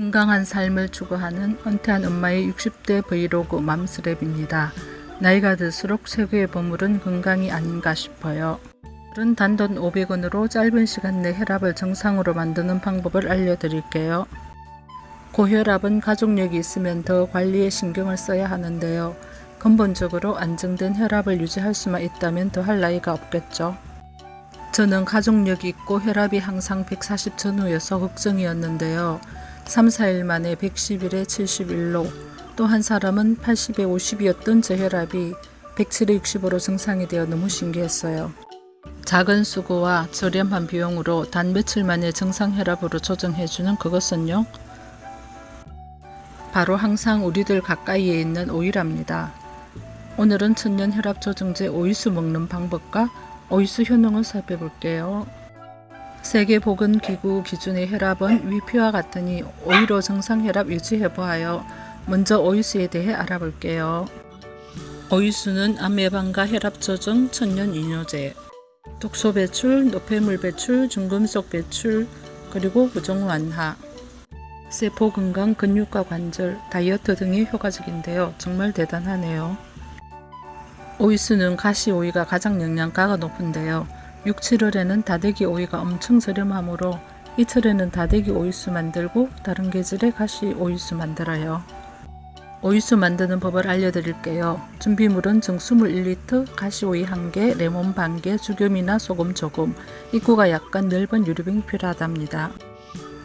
건강한 삶을 추구하는 은퇴한 엄마의 60대 브이로그 맘스랩입니다. 나이가 들수록 최고의 보물은 건강이 아닌가 싶어요. 오늘은 단돈 500원으로 짧은 시간 내 혈압을 정상으로 만드는 방법을 알려드릴게요. 고혈압은 가족력이 있으면 더 관리에 신경을 써야 하는데요. 근본적으로 안정된 혈압을 유지할 수만 있다면 더 할 나이가 없겠죠. 저는 가족력이 있고 혈압이 항상 140 전후여서 걱정이었는데요. 3, 4일 만에 111에 71로 또 한 사람은 80에 50이었던 제 혈압이 107에 65로 정상이 되어 너무 신기했어요. 작은 수고와 저렴한 비용으로 단 며칠 만에 정상 혈압으로 조정해주는 그것은요. 바로 항상 우리들 가까이에 있는 오이랍니다. 오늘은 천년 혈압 조정제 오이수 먹는 방법과 오이수 효능을 살펴볼게요. 세계보건기구 기준의 혈압은 위피와 같으니 오이로 정상 혈압 유지해 보아요. 먼저 오이수에 대해 알아볼게요. 오이수는 암 예방과 혈압 조정 천년 이뇨제, 독소 배출, 노폐물 배출, 중금속 배출, 그리고 부종 완화, 세포 건강, 근육과 관절, 다이어트 등이 효과적인데요. 정말 대단하네요. 오이수는 가시 오이가 가장 영양가가 높은데요. 6, 7월에는 다대기 오이가 엄청 저렴하므로 이틀에는 다대기 오이수 만들고 다른 계절에 가시 오이수 만들어요. 오이수 만드는 법을 알려드릴게요. 준비물은 정수물 1리터, 가시오이 1개, 레몬 반개, 죽염이나 소금 조금, 입구가 약간 넓은 유리병이 필요하답니다.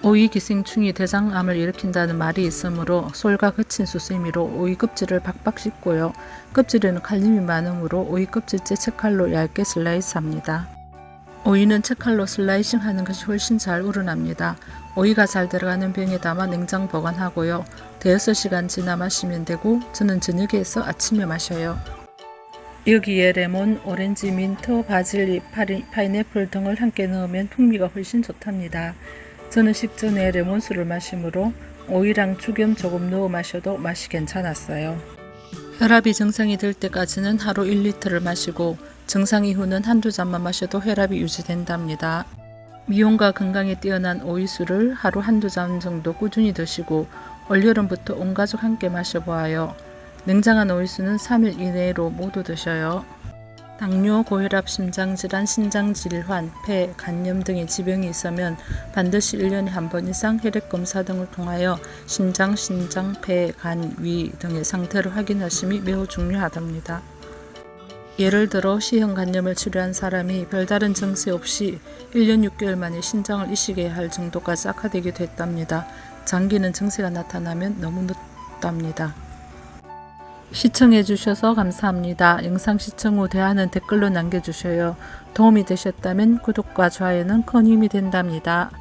오이 기생충이 대장암을 일으킨다는 말이 있으므로 솔과 거친 수세미로 오이 껍질을 박박 씻고요. 껍질에는 칼륨이 많으므로 오이 껍질째 채칼로 얇게 슬라이스합니다. 오이는 채칼로 슬라이싱 하는 것이 훨씬 잘 우러납니다. 오이가 잘 들어가는 병에 담아 냉장 보관하고요. 대여섯 시간 지나 마시면 되고 저는 저녁에 해서 아침에 마셔요. 여기에 레몬, 오렌지, 민트, 바질잎, 파리, 파인애플 등을 함께 넣으면 풍미가 훨씬 좋답니다. 저는 식전에 레몬수를 마시므로 오이랑 죽염 조금 넣어 마셔도 맛이 괜찮았어요. 혈압이 정상이 될 때까지는 하루 1리터를 마시고 정상 이후는 한두 잔만 마셔도 혈압이 유지된답니다. 미용과 건강에 뛰어난 오이수를 하루 한두 잔 정도 꾸준히 드시고 올여름부터 온 가족 함께 마셔보아요. 냉장한 오이수는 3일 이내로 모두 드셔요. 당뇨, 고혈압, 심장질환, 신장질환, 폐, 간염 등의 지병이 있으면 반드시 1년에 한 번 이상 혈액 검사 등을 통하여 신장, 신장, 폐, 간, 위 등의 상태를 확인하심이 매우 중요하답니다. 예를 들어 시형 간염을 치료한 사람이 별다른 증세 없이 1년 6개월 만에 신장을 이식해야 할 정도까지 악화되기도 했답니다. 장기는 증세가 나타나면 너무 늦답니다. 시청해 주셔서 감사합니다. 영상 시청 후 대화는 댓글로 남겨주셔요. 도움이 되셨다면 구독과 좋아요는 큰 힘이 된답니다.